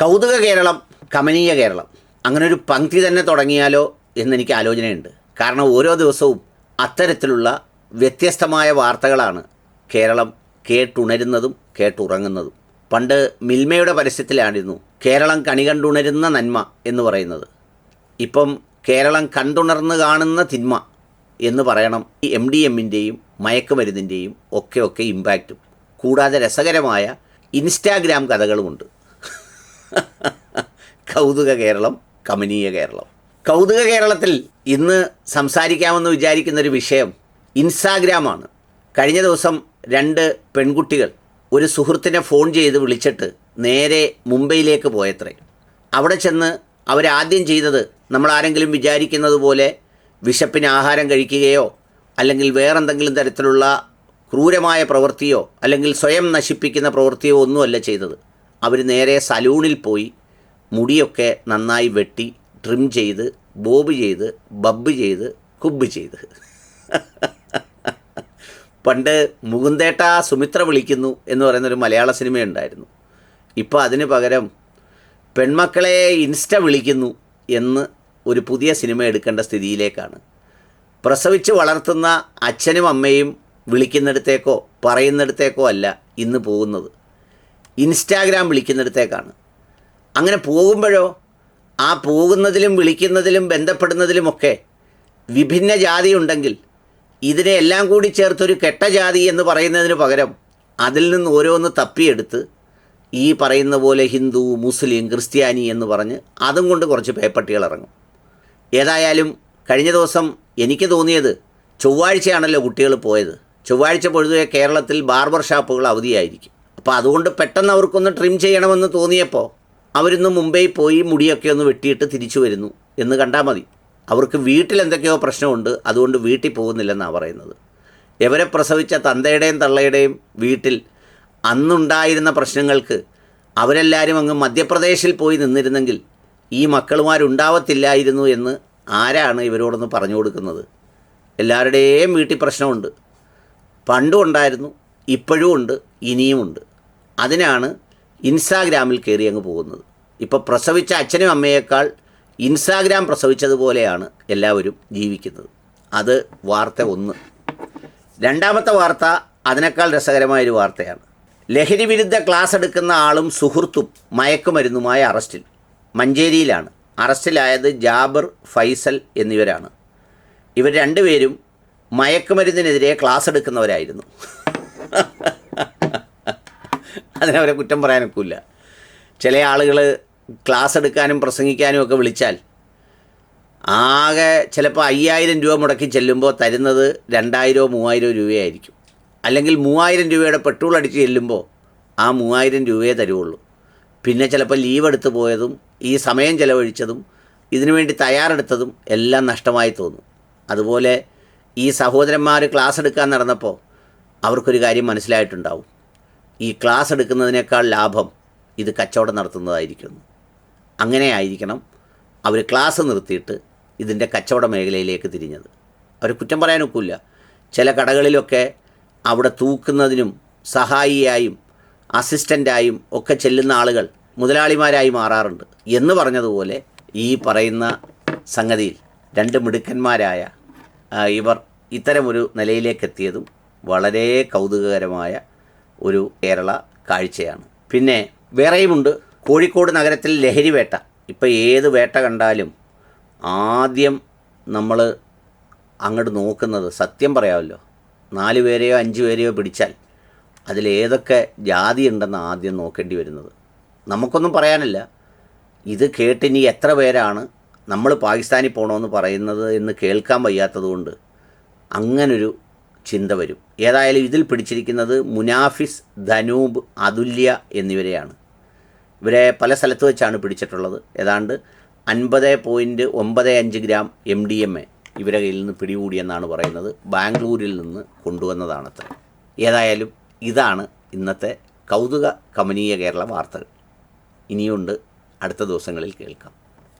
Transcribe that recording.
കൗതുക കേരളം കമനീയ കേരളം. അങ്ങനെ ഒരു പങ്ക്തി തന്നെ തുടങ്ങിയാലോ എന്നെനിക്ക് ആലോചനയുണ്ട്. കാരണം ഓരോ ദിവസവും അത്തരത്തിലുള്ള വ്യത്യസ്തമായ വാർത്തകളാണ് കേരളം കേട്ടുണരുന്നതും കേട്ടുറങ്ങുന്നതും. പണ്ട് മിൽമയുടെ പരസ്യത്തിലായിരുന്നു കേരളം കണി കണ്ടുണരുന്ന നന്മ എന്ന് പറയുന്നത്. ഇപ്പം കേരളം കണ്ടുണർന്ന് കാണുന്ന തിന്മ എന്ന് പറയണം ഈ എം ഡി എമ്മിന്റെയും മയക്കുമരുന്നിന്റെയും ഒക്കെ ഒക്കെ ഇമ്പാക്റ്റും കൂടാതെ രസകരമായ ഇൻസ്റ്റാഗ്രാം കഥകളുമുണ്ട്. കൗതുക കേരളം കമനീയ കേരളം. കൗതുക കേരളത്തിൽ ഇന്ന് സംസാരിക്കാമെന്ന് വിചാരിക്കുന്ന ഒരു വിഷയം ഇൻസ്റ്റാഗ്രാമാണ്. കഴിഞ്ഞ ദിവസം രണ്ട് പെൺകുട്ടികൾ ഒരു സുഹൃത്തിനെ ഫോൺ ചെയ്ത് വിളിച്ചിട്ട് നേരെ മുംബൈയിലേക്ക് പോയത്രേ. അവിടെ ചെന്ന് അവരാദ്യം ചെയ്തത് നമ്മൾ ആരെങ്കിലും വിചാരിക്കുന്നത് പോലെ വിശപ്പിന് ആഹാരം കഴിക്കുകയോ അല്ലെങ്കിൽ വേറെന്തെങ്കിലും തരത്തിലുള്ള ക്രൂരമായ പ്രവൃത്തിയോ അല്ലെങ്കിൽ സ്വയം നശിപ്പിക്കുന്ന പ്രവൃത്തിയോ ഒന്നുമല്ല ചെയ്തത്. അവർ നേരെ സലൂണിൽ പോയി മുടിയൊക്കെ നന്നായി വെട്ടി ട്രിം ചെയ്ത് ബോബ് ചെയ്ത് ബബ്ബ് ചെയ്ത് കുബ്ബ് ചെയ്ത്. പണ്ട് മുകുന്ദേട്ട സുമിത്ര വിളിക്കുന്നു എന്ന് പറയുന്നൊരു മലയാള സിനിമയുണ്ടായിരുന്നു ഇപ്പോൾ അതിന് പകരം പെൺമക്കളെ ഇൻസ്റ്റ വിളിക്കുന്നു എന്ന് ഒരു പുതിയ സിനിമ എടുക്കേണ്ട സ്ഥിതിയിലേക്കാണ്. പ്രസവിച്ച് വളർത്തുന്ന അച്ഛനും അമ്മയും വിളിക്കുന്നിടത്തേക്കോ പറയുന്നിടത്തേക്കോ അല്ല ഇന്ന് പോകുന്നത്. ഇൻസ്റ്റാഗ്രാം വിളിക്കുന്നിടത്തേക്കാണ്. അങ്ങനെ പോകുമ്പോഴോ? ആ പോകുന്നതിലും വിളിക്കുന്നതിലും ബന്ധപ്പെടുന്നതിലുമൊക്കെ വിഭിന്ന ജാതി ഉണ്ടെങ്കിൽ ഇതിനെ എല്ലാം കൂടി ചേർത്തൊരു കെട്ട ജാതി എന്ന് പറയുന്നതിന് പകരം അതിൽ നിന്ന് ഓരോന്ന് തപ്പിയെടുത്ത് ഈ പറയുന്ന പോലെ ഹിന്ദു മുസ്ലിം ക്രിസ്ത്യാനി എന്ന് പറഞ്ഞ് അതും കൊണ്ട് കുറച്ച് പേപ്പട്ടികൾ ഇറങ്ങും. ഏതായാലും കഴിഞ്ഞ ദിവസം എനിക്ക് തോന്നിയത് ചൊവ്വാഴ്ചയാണല്ലോ കുട്ടികൾ പോയത്. ചൊവ്വാഴ്ച പൊഴുതുവെ കേരളത്തിൽ ബാർബർ ഷാപ്പുകൾ അവധിയായിരിക്കും. അപ്പോൾ അതുകൊണ്ട് പെട്ടെന്ന് അവർക്കൊന്ന് ട്രിം ചെയ്യണമെന്ന് തോന്നിയപ്പോൾ അവരിന്ന് മുംബൈ പോയി മുടിയൊക്കെ ഒന്ന് വെട്ടിയിട്ട് തിരിച്ചു വരുന്നു എന്ന് കണ്ടാൽ മതി. അവർക്ക് വീട്ടിൽ എന്തൊക്കെയോ പ്രശ്നമുണ്ട് അതുകൊണ്ട് വീട്ടിൽ പോകുന്നില്ലെന്നാണ് പറയുന്നത്. എവരെ പ്രസവിച്ച തന്തയുടെയും തള്ളയുടെയും വീട്ടിൽ അന്നുണ്ടായിരുന്ന പ്രശ്നങ്ങൾക്ക് അവരെല്ലാവരും അങ്ങ് മധ്യപ്രദേശിൽ പോയി നിന്നിരുന്നെങ്കിൽ ഈ മക്കളുമാരുണ്ടാവത്തില്ലായിരുന്നു എന്ന് ആരാണ് ഇവരോടൊന്ന് പറഞ്ഞു കൊടുക്കുന്നത്? എല്ലാവരുടെയും വീട്ടിൽ പ്രശ്നമുണ്ട്. പണ്ടും ഉണ്ടായിരുന്നു ഇപ്പോഴും ഉണ്ട് ഇനിയുമുണ്ട് അതിനാണ് ഇൻസ്റ്റാഗ്രാമിൽ കയറി അങ്ങ് പോകുന്നത്. ഇപ്പോൾ പ്രസവിച്ച അച്ഛനും അമ്മയേക്കാൾ ഇൻസ്റ്റാഗ്രാം പ്രസവിച്ചതുപോലെയാണ് എല്ലാവരും ജീവിക്കുന്നത്. അത് വാർത്ത ഒന്ന്. രണ്ടാമത്തെ വാർത്ത അതിനേക്കാൾ രസകരമായൊരു വാർത്തയാണ്. ലഹരി വിരുദ്ധ ക്ലാസ് എടുക്കുന്ന ആളും സുഹൃത്തും മയക്കുമരുന്നുമായ അറസ്റ്റിൽ. മഞ്ചേരിയിലാണ്. അറസ്റ്റിലായത് ജാബർ ഫൈസൽ എന്നിവരാണ്. ഇവർ രണ്ടുപേരും മയക്കുമരുന്നിനെതിരെ ക്ലാസ് എടുക്കുന്നവരായിരുന്നു. അതിനവരെ കുറ്റം പറയാനൊക്കില്ല. ചില ആളുകൾ ക്ലാസ് എടുക്കാനും പ്രസംഗിക്കാനും ഒക്കെ വിളിച്ചാൽ ആകെ ചിലപ്പോൾ അയ്യായിരം രൂപ മുടക്കി ചെല്ലുമ്പോൾ തരുന്നത് രണ്ടായിരമോ മൂവായിരമോ രൂപയായിരിക്കും. അല്ലെങ്കിൽ മൂവായിരം രൂപയുടെ പെട്രോൾ അടിച്ച് ചെല്ലുമ്പോൾ ആ മൂവായിരം രൂപയെ തരുള്ളൂ. പിന്നെ ചിലപ്പോൾ ലീവ് എടുത്തു പോയതും ഈ സമയം ചിലവഴിച്ചതും ഇതിനുവേണ്ടി തയ്യാറെടുത്തതും എല്ലാം നഷ്ടമായി തോന്നും. അതുപോലെ ഈ സഹോദരന്മാർ ക്ലാസ് എടുക്കാൻ നടന്നപ്പോൾ അവർക്കൊരു കാര്യം മനസ്സിലായിട്ടുണ്ടാവും. ഈ ക്ലാസ് എടുക്കുന്നതിനേക്കാൾ ലാഭം ഇത് കച്ചവടം നടത്തുന്നതായിരിക്കുന്നു. അങ്ങനെ ആയിരിക്കണം അവർ ക്ലാസ് നിർത്തിയിട്ട് ഇതിന്റെ കച്ചവട മേഖലയിലേക്ക് തിരിഞ്ഞത്. അവർ കുറ്റം പറയാനൊക്കില്ല. ചില കടകളിലൊക്കെ അവിടെ തൂക്കുന്നതിനും സഹായിയായും അസിസ്റ്റന്റായും ഒക്കെ ചെല്ലുന്ന ആളുകൾ മുതലാളിമാരായി മാറാറുണ്ട്. എന്ന് പറഞ്ഞതുപോലെ ഈ പറയുന്ന സംഗതിയിൽ രണ്ട് മിടുക്കന്മാരായ ഇവർ ഇത്തരമൊരു നിലയിലേക്കെത്തിയതും വളരെ കൗതുകകരമായ ഒരു കേരള കാഴ്ചയാണ്. പിന്നെ വേറെയുമുണ്ട്. കോഴിക്കോട് നഗരത്തിൽ ലഹരി വേട്ട. ഇപ്പോൾ ഏത് വേട്ട കണ്ടാലും ആദ്യം നമ്മൾ അങ്ങോട്ട് നോക്കുന്നത് സത്യം പറയാമല്ലോ. നാല് പേരെയോ അഞ്ച് പേരെയോ പിടിച്ചാൽ അതിലേതൊക്കെ ജാതി ഉണ്ടെന്ന് ആദ്യം നോക്കേണ്ടി വരുന്നത്. നമുക്കൊന്നും പറയാനില്ല. ഇത് കേട്ട് കേട്ടിനി എത്ര പേരാണ് നമ്മൾ പാകിസ്ഥാനിൽ പോകണമെന്ന് പറയുന്നത് എന്ന് കേൾക്കാൻ വയ്യാത്തതുകൊണ്ട് അങ്ങനൊരു ചിന്ത വരും. ഏതായാലും ഇതിൽ പിടിച്ചിരിക്കുന്നത് മുനാഫിസ് ധനൂബ് അതുല്യ എന്നിവരെയാണ്. ഇവരെ പല സ്ഥലത്ത് വെച്ചാണ് പിടിച്ചിട്ടുള്ളത്. ഏതാണ്ട് അൻപത് പോയിന്റ് ഒമ്പത് അഞ്ച് gram M D M A ഇവരെ കയ്യിൽ നിന്ന് പിടികൂടിയെന്നാണ് പറയുന്നത്. ബാംഗ്ലൂരിൽ നിന്ന് കൊണ്ടുവന്നതാണത്രേ. ഏതായാലും ഇതാണ് ഇന്നത്തെ കൗതുക കമനീയ കേരള വാർത്തകൾ. ഇനിയുണ്ട്. അടുത്ത ദിവസങ്ങളിൽ കേൾക്കാം.